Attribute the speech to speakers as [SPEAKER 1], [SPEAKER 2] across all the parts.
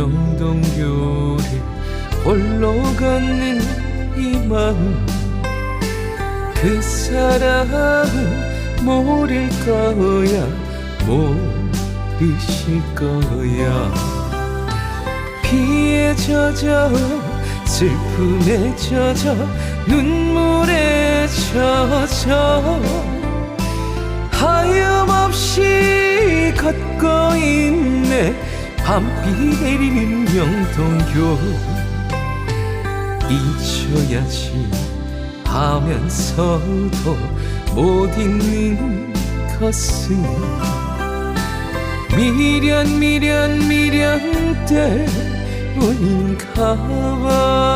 [SPEAKER 1] 영동교를 홀로 걷는 이 마음. 그 사람은 모를 거야 모르실 거야. 피에 젖어 슬픔에 젖어 눈물에 젖어. 하염없이 밤비 내리는 영동교 잊혀야지 하면서도 못 잊는 것은 미련 미련 미련 때문인가 봐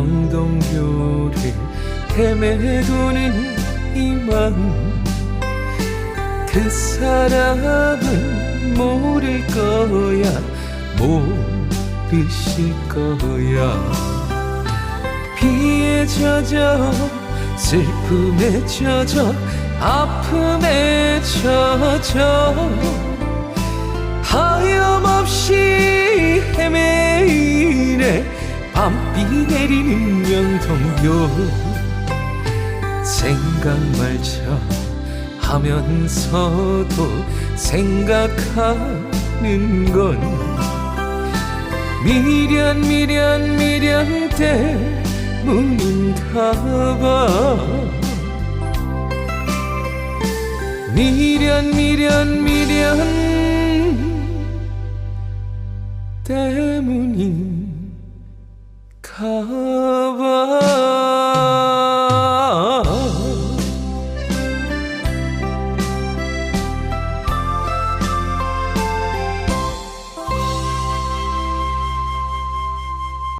[SPEAKER 1] 영동교를 헤매도는 이 마음. 그 사람은 모를 거야 모르실 거야. 비에 젖어 슬픔에 젖어 아픔에 젖어. 하염없이 영동교 생각 말자 하면서도 생각하는 건 미련 미련 미련 때문인가. 봐 미련 미련 미련 때문인가